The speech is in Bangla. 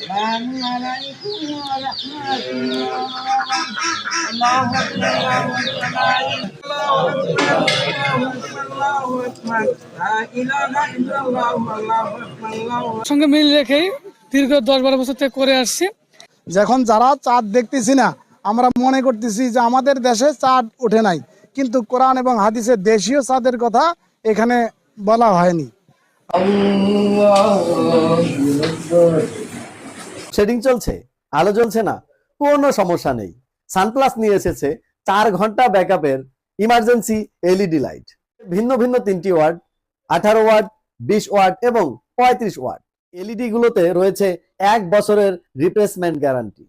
السلام عليكم ورحمة الله الله أكبر الله أكبر الله أكبر সঙ্গে মিল রেখেই দীর্ঘ দশ বারো বছর থেকে করে আসছি। যখন যারা চাঁদ দেখতেছি না আমরা মনে করতেছি যে আমাদের দেশে চাঁদ ওঠে নাই। কিন্তু কোরআন এবং হাদিসের দেশীয় চাঁদের কথা এখানে বলা হয়নি। শেডিং চলছে আলো জ্বলছে না কোনো সমস্যা নেই। সানপ্লাস নিয়ে এসেছে চার ঘণ্টা ব্যাকআপের ইমার্জেন্সি এলইডি লাইট ভিন্ন ভিন্ন তিনটি ওয়ার্ড, আঠারো ওয়ার্ড, বিশ ওয়ার্ড এবং পঁয়ত্রিশ ওয়াট এলইডি গুলোতে রয়েছে এক বছরের রিপ্লেসমেন্ট গ্যারান্টি